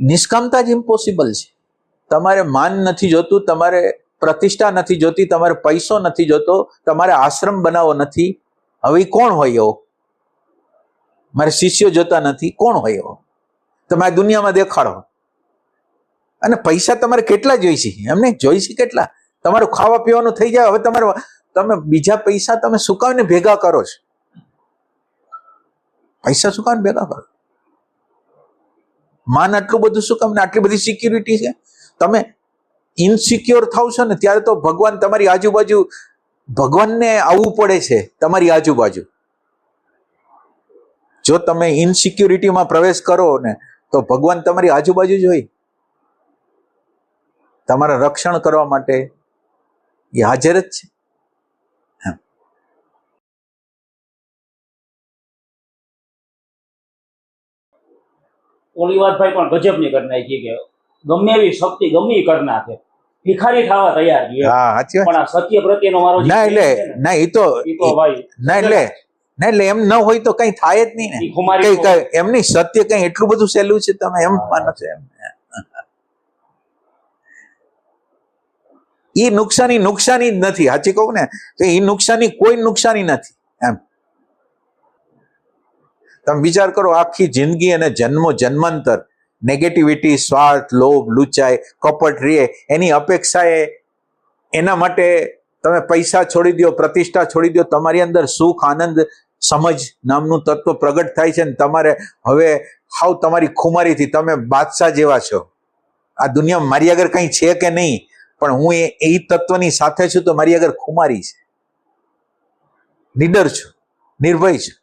નિષ્કામતા જ ઇમ્પોસિબલ છે. તમારે માન નથી જોતું, તમારે પ્રતિષ્ઠા નથી જોતી, તમારે પૈસો નથી જોતો, તમારે આશ્રમ બનાવવો નથી. હવે કોણ હોય એવો? મારે શિષ્યો જોતા નથી, કોણ હોય એવો? તમે આ દુનિયામાં દેખાડો. અને પૈસા તમારે કેટલા જોઈશે એમને જોઈશે કેટલા? તમારું ખાવા પીવાનું થઈ જાય, હવે તમારે તમે બીજા પૈસા તમે સુકાવીને ભેગા કરો છો. પૈસા સુકાવીને ભેગા કરો. માન આટલું બધું શું કામ? આટલી બધી સિક્યુરિટી છે? તમે ઇનસિક્યોર થાવ છો ને, ત્યારે તો ભગવાન તમારી આજુબાજુ, ભગવાનને આવવું પડે છે, તમારી આજુબાજુ. જો તમે ઇનસિક્યુરિટીમાં પ્રવેશ કરો ને, તો ભગવાન તમારી આજુબાજુ જ હોય. તમારા રક્ષણ કરવા માટે એ હાજર જ છે. ઓલી પણ ગજબની કરી નાખી કે ગમે એવી શક્તિ ગમે કરી નાખે. ભિખારી થવા તૈયાર છે. હા સાચી પણ આ સત્ય પ્રત્યેનો મારો ના એટલે ના એ તો ભાઈ ના એટલે ના એટલે એમ ન હોય તો કઈ થાય જ નહીં ને. કઈ કઈ સત્ય કઈ એટલું બધું સહેલું છે તમે એમ માનો છો એમ. એ નુકસાની નુકસાની જ નથી સાચી કહું ને? તો એ નુકસાની કોઈ નુકસાની નથી એમ. તમે વિચાર કરો, આખી જિંદગી અને જન્મો જન્માંતર નેગેટિવિટી સ્વાર્થ, લોભ, લુચાઈ, કપટ રીએ એની અપેક્ષાએ એના માટે તમે પૈસા છોડી દો, પ્રતિષ્ઠા છોડી દો, તમારી અંદર સુખ, આનંદ, સમજ નામનું તત્વ પ્રગટ થાય છે ને તમારે હવે હાવ તમારી ખુમારીથી તમે બાદશાહ જેવા છો. આ દુનિયામાં મારી આગળ કંઈ છે કે નહીં? પણ હું એ એ તત્વની સાથે છું તો મારી આગળ ખુમારી છે. નિડર છું, નિર્ભય છું.